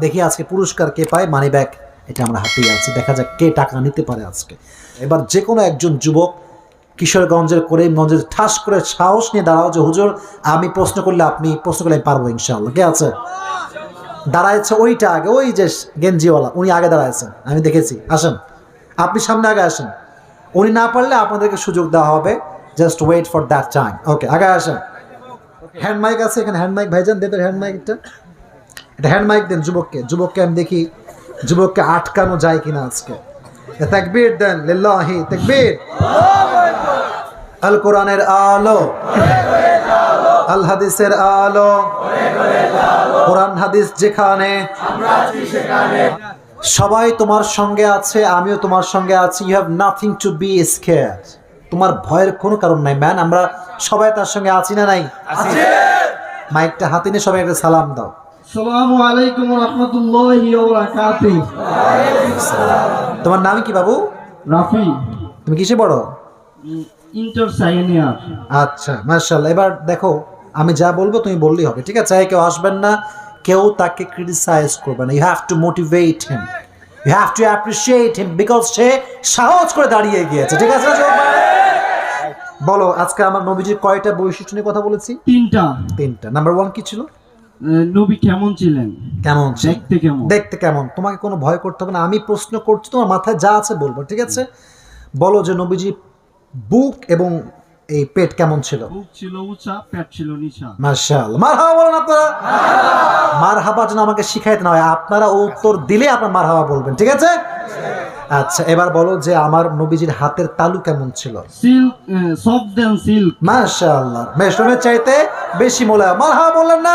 দেখি আজকে পুরস্কার কে পায়? মানি ব্যাগ এটা আমরা হাতেই আছি দেখা যাক কে টাকা নিতে পারে আজকে। এবার যে কোনো একজন যুবক কিশোরগঞ্জের, করিমগঞ্জের ঠাস করে সাহস নিয়ে দাঁড়াও যে, হুজুর, আমি প্রশ্ন করলে আপনি, প্রশ্ন করলে আমি পারব ইনশাআল্লাহ। কে আছে? দাঁড়াইছে ওইটা আগে, ওই যে গেঞ্জিওয়ালা, উনি আগে দাঁড়াইছেন আমি দেখেছি। আসেন। আপনি সামনে আগে আসেন। উনি না পারলে আপনাদেরকে সুযোগ দেওয়া হবে। Just wait for that time okay আগে আসেন। হ্যান্ড মাইক আছে এখানে হ্যান্ড মাইক ভাইজান দেন হ্যান্ড মাইকটা হ্যান্ড মাইক দেন যুবককে। যুবককে আমি দেখি যুবককে আটকানো যায় কিনা আজকে। তাকবীর দেন লিল্লাহি তাকবীর আল কোরআনের আলো। আল হাদিসের আলো। কোরআন হাদিস যেখানে। সবাই তোমার সঙ্গে আছে আমিও তোমার সঙ্গে আছি। You have nothing to be scare তোমার ভয়ের কোনো কারণ নাই। ম্যান আমরা সবাই তার সঙ্গে আছি না নাই? মাইকটা হাতে নিয়ে সবাই একটা সালাম দাও। আসসালামু আলাইকুম রহমতুল্লাহি ওয়া তোমার নাম কি বাবু? রাফি। তুমি কিসে পড়ো? ইন্টার আচ্ছা মার্শাল এবার দেখো আমি যা বলব তুমি বললেই হবে ঠিক আছে? কেউ আসবেন না কেউ তাকে ক্রিটিসাইজ করবে না। You have to motivate him you have to appreciate him because সে সাহস করে দাঁড়িয়ে গিয়েছে ঠিক আছে? বলো আজকে আমার নবীজির কয়টা বৈশিষ্ট্য নিয়ে কথা বলেছি? তিনটা। তিনটা। নাম্বার ওয়ান কি ছিল? নবী কেমন ছিলেন? কেমন দেখতে কেমন? দেখতে কেমন? তোমাকে কোনো ভয় করতে হবে না। আমি প্রশ্ন করছি তোমার মাথায় যা আছে বলব ঠিক আছে? বলো যে নবীজি বুক এবং এই পেট কেমন ছিল? বুক ছিল উঁচা পেট ছিল নিচা। হাওয়া বলেন আপনারা? মার হাবা যেন আমাকে শিখাইতে না হয় আপনারা উত্তর দিলে আপনার মার হাওয়া বলবেন ঠিক আছে? আচ্ছা এবার বলো যে আমার নবীজির হাতের তালু কেমন ছিল? সিল্ক সফট দেন সিল্ক মার্শাল্লাহ মেশরুমের চাইতে বেশি মোলা মার হাওয়া বললেন না?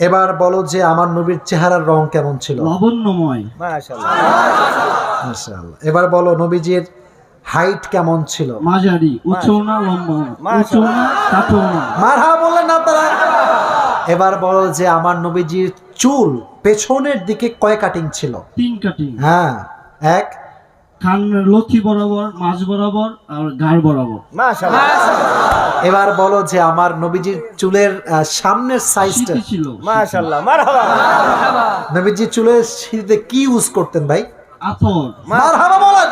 এবার বলো যে আমার নবীর চেহারার রং কেমন ছিল? লাবণ্যময়। এবার বলো নবীজির হাইট কেমন ছিল? মাঝারি উঁচু না লম্বা? না উঁচু না কাটো না? মার হাওয়া বললেন না আপনারা? এবার বলো যে আমার নবীজির চুল পেছনের দিকে কয় কাটিং ছিল? তিন কাটিং হ্যাঁ এক। কান লথি বরাবর মাঝ বরাবর আর গাড় বরাবর। এবার বলো যে আমার নবীজির চুলের সামনের সাইজটা ছিল? মাশাআল্লাহ মারহাবা। নবীজির চুলের সিঁড়িতে কি ইউজ করতেন ভাই? আতর মারহাবা বলেন।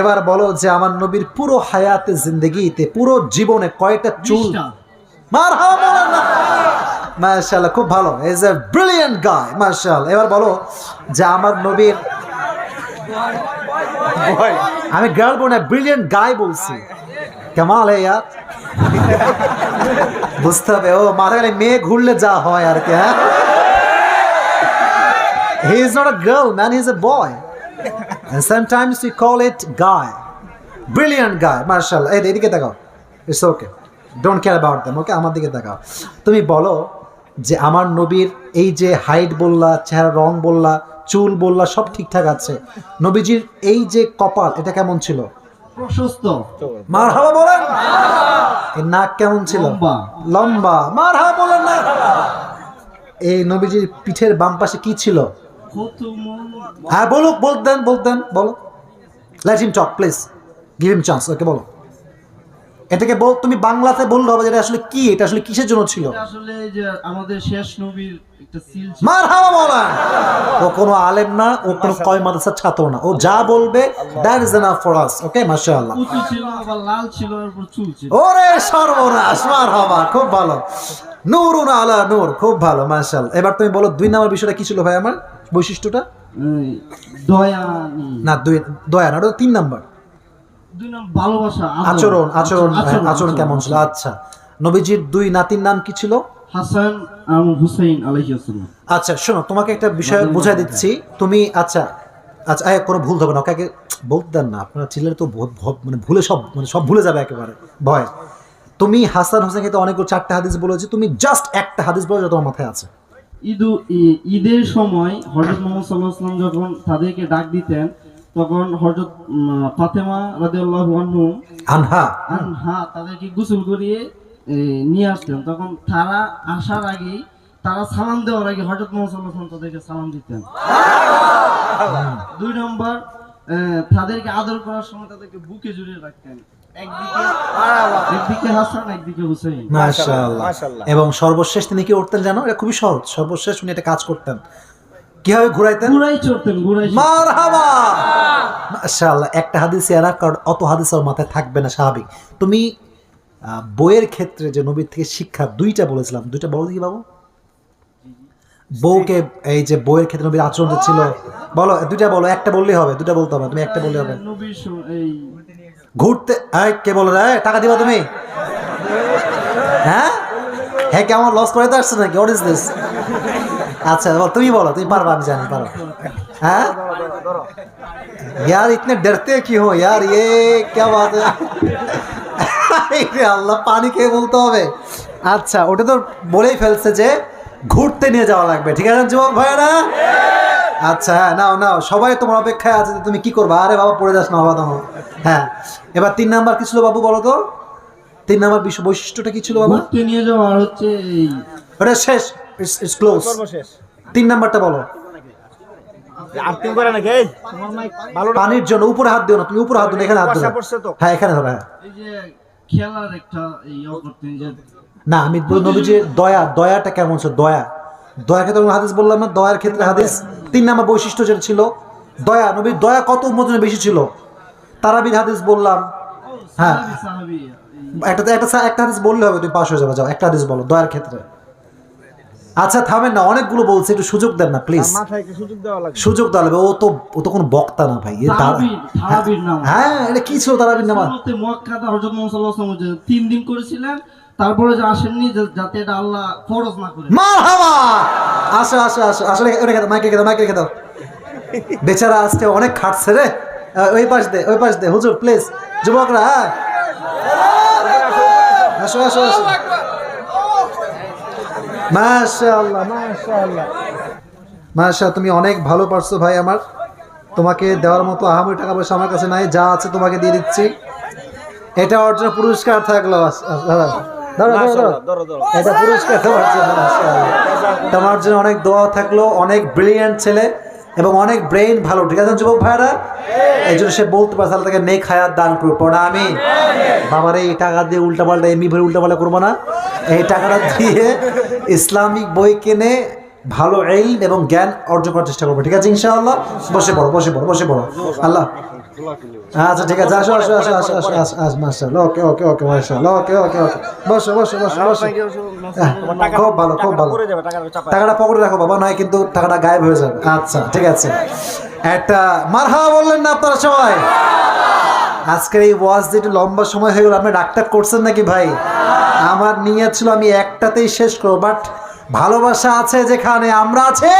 এবার বলো যে আমার নবীর পুরো হায়াতে জিন্দগিতে পুরো জীবনে কয়টা চুল। মারহাবা বলেন না। মাশাআল্লাহ খুব ভালো। ইজ এ ব্রিলিয়ান্ট গায় মাশাআল্লাহ। এবার বলো যে আমার নবীর আমি গার্ল বোন ব্রিলিয়ান্ট গায় বলছি। কেমাল ইয়ার। বুঝতে হবে, ও মাথা গেলে মেয়ে ঘুরলে যা হয় আর কি হ্যাঁ? He is not a girl man is a boy and sometimes we call it guy. Brilliant guy Marshal এই এদিকে তাকাও। It's okay don't care about them okay আমার দিকে তাকাও। তুমি বলো যে আমার নবীর এই যে হাইট বললা, চেহারা, রং বললা, চুল বললা, সব ঠিকঠাক আছে। নবীজির এই যে কপাল, এটা কেমন ছিল? প্রশস্ত। মার হাওয়া বলেন? এর নাক কেমন ছিল? লম্বা। লম্বা। মার হাওয়া বলেন না। এই নবীজির পিঠের বাম পাশে কি ছিল? হ্যাঁ বলুক বলতেন বলতেন বলো। Let him talk please give him chance okay বলো। এটাকে বল তুমি বাংলাতে বললে হবে এটা আসলে কি? এটা আসলে কিসের জন্য ছিল? আসলে যে আমাদের শেষ নবীর একটা সিল মার হাওয়া ও কোনো আলেম না ও কোনো কয় মাদ্রাসার ছাত্র না। ও যা বলবে that is enough for us okay মাশাআল্লাহ। উঁচু ছিল আবার লাল ছিল ওরে সর্বনাশ মার হাওয়া খুব ভালো। নূরুন আলা নূর খুব ভালো মাশাআল্লাহ। এবার তুমি বলো দুই নম্বর বিষয়টা কি ছিল ভাই আমার? বৈশিষ্ট্যটা? দয়া না। দুই দয়া না ওটা তিন নাম্বার। ভালোবাসা আচরণ আচরণ আচরণ। কেমন ছিল? আচ্ছা নবীজির দুই নাতির নাম কি ছিল? হাসান আর হুসাইন আলাইহিসসালাম আচ্ছা শোনো তোমাকে একটা বিষয় বুঝাই দিচ্ছি। তুমি আচ্ছা আচ্ছা আয় কোনো ভুল হবে না ওকে বলতে দেন না আপনার ছেলের তো মানে ভুলে সব মানে সব ভুলে যাবে একেবারে ভয়। তুমি হাসান হোসেনকে তো অনেকগুলো চারটা হাদিস বলেছি তুমি জাস্ট একটা হাদিস বলে যা তোমার মাথায় আছে। ঈদু ঈদের সময় হজরত মোহাম্মদ সাল্লাহ সাল্লাম যখন তাদেরকে ডাক দিতেন তখন হজরত ফাতেমা রাদিয়াল্লাহু আনহু আনহা। আনহা তাদেরকে গোসল করিয়ে নিয়ে আসতেন তখন তারা আসার আগেই তারা সালাম দেওয়ার আগে হজরত মোহাম্মদ তাদেরকে সালাম দিতেন। দুই নম্বর তাদেরকে আদর করার সময় তাদেরকে বুকে জড়িয়ে রাখতেন। একদিকে একদিকে হাসান একদিকে হুসেইন। মাশাআল্লাহ মাশাআল্লাহ। এবং সর্বশেষ তিনি কি করতেন জানো? এটা খুবই সহজ। সর্বশেষ উনি একটা কাজ করতেন। কীভাবে ঘুরাইতেন? চড়তেন মারহাবা! মাশাআল্লাহ একটা হাদিস এরা কারণ অত হাদিস ওর মাথায় থাকবে না স্বাভাবিক। তুমি বইয়ের ক্ষেত্রে যে নবীর থেকে শিক্ষা দুইটা বলেছিলাম দুইটা বলো দেখি বাবু বউকে এই যে বইয়ের ক্ষেত্রে নবীর আচরণ যে ছিল বলো দুইটা বলো একটা বললেই হবে দুইটা বলতে হবে তুমি একটা বললে হবে নবীর সম- এই ঘুরতে এই, কে বলো রে টাকা দিবা তুমি হ্যাঁ হ্যাঁ কেমন লস করে তো আসছে নাকি হোয়াট ইজ দিস আচ্ছা বল তুমি বলো তুমি পারবা আমি জানি পারো হ্যাঁ यार इतने डरते क्यों हो यार ये क्या बात है আরে আল্লাহ পানি খেয়ে বলতে হবে। আচ্ছা ওটা তো বলেই ফেলছে যে ঘুরতে নিয়ে যাওয়া লাগবে। ঠিক আছে যুবক ভাইয়েরা? আচ্ছা হ্যাঁ নাও নাও সবাই তোমার অপেক্ষায় আছে যে তুমি কি করবা? আরে বাবা পড়ে যাস না বাবা তোমার হ্যাঁ এবার তিন নাম্বার কি ছিল বাবু বলো তো? তিন নাম্বার বিশ্ব বৈশিষ্ট্যটা কি ছিল বাবা? ঘুরতে নিয়ে যাওয়া আর হচ্ছে ওটা শেষ ইটস ক্লোজ তিন নাম্বারটা বলো। আর্থিং করে নাকি? এই ভালো পানির জন্য উপরে হাত দিও না তুমি উপরে হাত দিও এখানে হাত দিও। না। হ্যাঁ এখানে ধরো হ্যাঁ। খেলার একটা ইয়ে করতেন যে না আমি নবীজির দয়া দয়াটা কেমন ছিল? দয়া। দয়ার ক্ষেত্রে আমি হাদিস বললাম না দয়ার ক্ষেত্রে হাদিস তিন নাম্বার বৈশিষ্ট্য যেটা ছিল দয়া নবীর দয়া কত উন্মোচনে বেশি ছিল? তারাবির হাদিস বললাম হ্যাঁ। একটা একটা একটা হাদিস বললে হবে তুমি পাশ হয়ে যাবে যাও একটা হাদিস বলো দয়ার ক্ষেত্রে। আচ্ছা থামেন না অনেকগুলো বলছে একটু সুযোগ দেন না প্লিজ সুযোগ দেওয়া লাগবে। সুযোগ দেওয়া লাগবে ও তো ও তো কোনো বক্তা না ভাই হ্যাঁ এটা কি ছিল তারাবির নামা? হযরত মুহাম্মদ তিন দিন করেছিলেন তারপরে যে আসেননি যাতে এটা আল্লাহ ফরজ না করে। মারহাবা! আসো আসো আসো আসলে মাইকে মাইকে বেচারা আজকে অনেক খাটছে রে। ওই পাশ দে ওই পাশ দে হুজুর প্লিজ যুবকরা হ্যাঁ। আসো আসো আসো। মাশাআল্লাহ মাশাআল্লাহ। মাশা তুমি অনেক ভালো পারছ ভাই আমার। তোমাকে দেওয়ার মতো আহামরি টাকা পয়সা আমার কাছে নাই যা আছে তোমাকে দিয়ে দিচ্ছি। এটা অর্জন পুরস্কার থাকল এটা পুরস্কার তোমার জন্য অনেক দোয়া থাকল অনেক ব্রিলিয়ান্ট ছেলে এবং অনেক ব্রেইন ভালো। ঠিক আছে যুবক ভাইরা এই জন্য সে বলতে পারছে তাকে নেক হায়াত দান করব পড়া আমি বাবার এই টাকা দিয়ে উল্টাপাল্টা এমনি ভরে উল্টাপাল্টা করব না। এই টাকাটা দিয়ে ইসলামিক বই কিনে ভালো এই এবং জ্ঞান অর্জন করার চেষ্টা করব। ঠিক আছে, ইনশাআল্লাহ? বসে পড়ো বসে পড়ো বসে পড়ো। আল্লাহ। আচ্ছা ঠিক আছে, আসো আসো আসো আসো আসো আসো আসো মাশাআল্লাহ। ওকে ওকে ওকে, মাশাআল্লাহ। ওকে ওকে ওকে। বসো বসো বসো বসো। খুব ভালো খুব ভালো। টাকাটা পকেটে রাখো বাবা, নয় কিন্তু টাকাটা গায়েব হয়ে যাবে। আচ্ছা ঠিক আছে। একটা মারহা বললেন না আপনারা সবাই? আজকের এই ওয়াজ যেটা লম্বা সময় হয়ে গেল, আপনি ডাক্তার করছেন নাকি ভাই? আমার নিয়ে ছিল আমি একটাতেই শেষ করব বাট ভালোবাসা আছে যেখানে আমরা আছি।